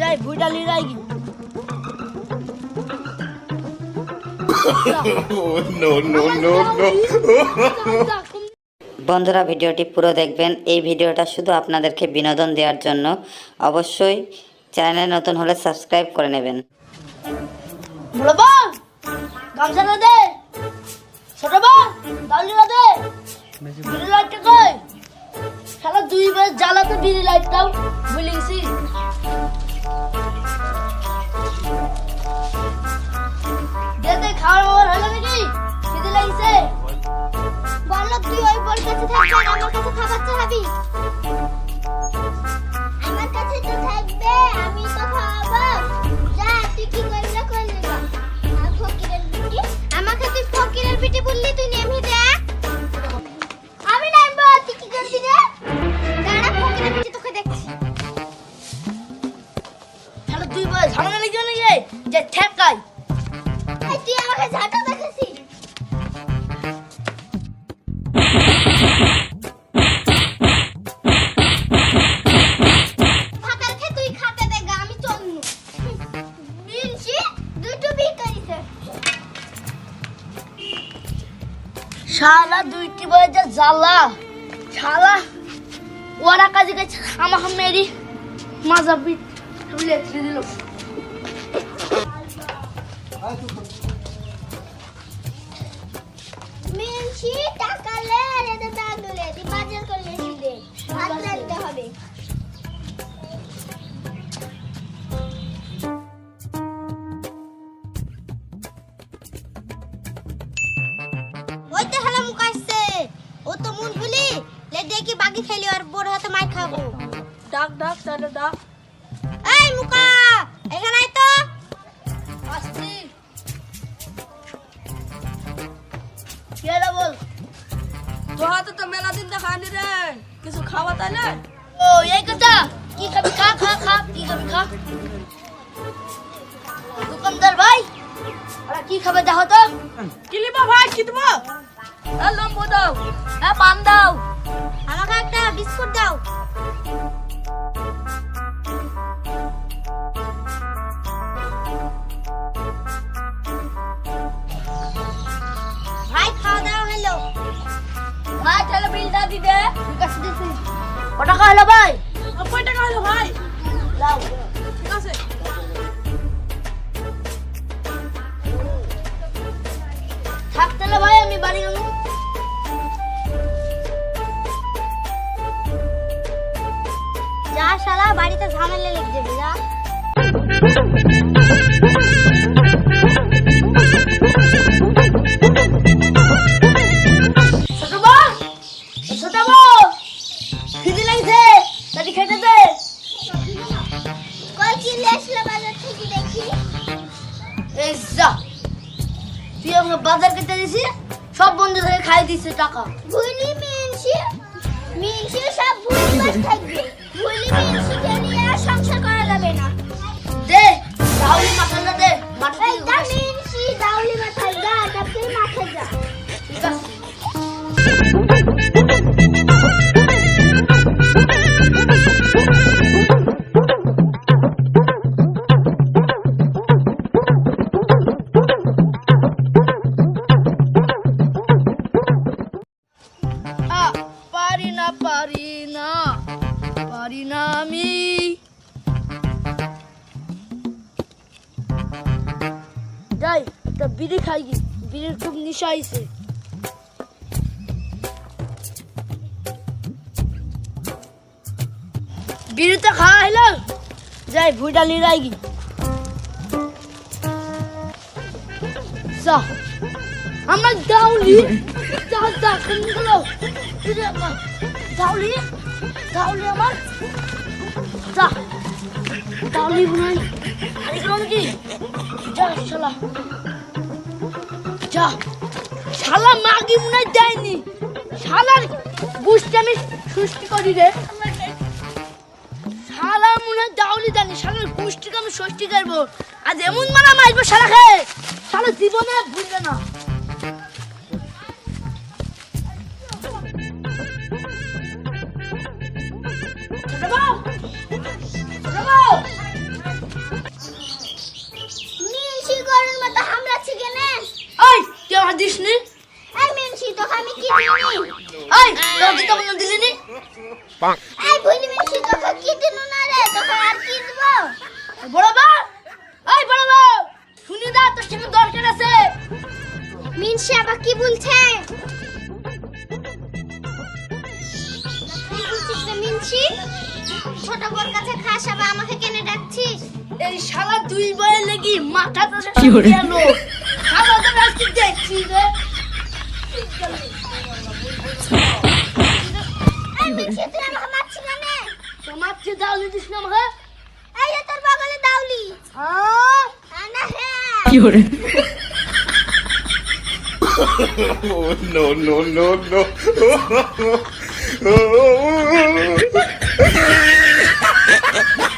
যাই. বন্ধুরা ভিডিওটি পুরো দেখবেন। এই ভিডিওটা শুধু আপনাদেরকে বিনোদন দেওয়ার জন্য। অবশ্যই চ্যানেলে নতুন হলে সাবস্ক্রাইব করে নেবেন। বড় বউ গামছাটা দে। ছোট বউ ডালিটা দে। বিড়ি লাইটটা কই সারা দুই বার জ্বালাতে বিড়ি লাইটটাও ভুলে গেছি। দে দে, খাওয়ার বাবার হলো নাকি? খিদে লাগছে। বলো তুই ওই বোর কাছে থাকবি আমার কাছে খাবার চাবি যে ঠেকাই। তুই আমাকে ঝাঁটা দেখাছিস। শালা দুইটি বয়ে যে জ্বালা। শালা ওরা কাজে গেছে আমাকে মেরি। মাজা ছেড়ে দিল। মিনসি, টাকা লে, এদের ব্যাগ লে, তুই বাজার করে এসে ভাত রাঁধতে হবে। ওই তো হলো মুখ আসছে। ও তো মন ভুলি লে দেখি বাকি ফেলি আর বোর হাতে মার খাব। ডাক ডাক তাহলে ডাক। এই মুকা এখানে তো। আসছি। কি হলো বল তোর হাতে তো মেলা দিন দেখানি রে। কিছু খাওয়া তাইলে? ও এই কথা। কি খাবি? খা খা খা। কি খাবি? খা। দোকানদার ভাই ওরা কি খাবে দেখো তো। কি লিবা ভাই? কি দেবো? এ লম্বু দাও। এ পান দাও। আমাকে একটা বিস্কুট দাও। টাকা হলো ভাই? নব্বই টাকা হলো ভাই? লাও ঠিক আছে। থাক তাহলে ভাই আমি বাড়ি গেল যা শালা বাড়িতে ঝামেলা লেগে যাবে যা। যা তুই আমাকে বাজার কেটে দিছি সব বন্ধু থেকে খাই দিছে টাকা। ভুলি মিনসি মিনসি সব ভুলি বাস থাকবে। ভুলি মিনসিকে নিয়ে পারি না পারি না আমি। যাই, একটা বিড়ি খাই বিড়ির খুব নিশা আইছে বিড়িটা খাওয়া হলো যাই, ভুইটা লিরাই গি। যা। আমার দাউলি কোন গেল দাউলি দাউলি আমার যা দাউলি বুনাই আরে গেল নাকি যা, শালা। যা। শালা মাগি হয় দেয়নি। শালার বুঝতে আমি সৃষ্টি করি রে। শালা মনে দাউলি জানি শালার গোষ্ঠীকে আমি ষষ্ঠী করব। আজ এমন মারা মারবে খেয়ে সারা জীবনে ভুলবে না। ছোট বোর কাছে খাস আবার আমাকে কেনে ডাকছিস? এই শালা দুই বয়ে লেগি মাথা তো কি গেল। শালা তো রাস্তি দেখছি রে। তোমার যে দিস না আমাকে এই তোর বগলে দাউলি আহ আনা Oh, no, no, no, no. Oh,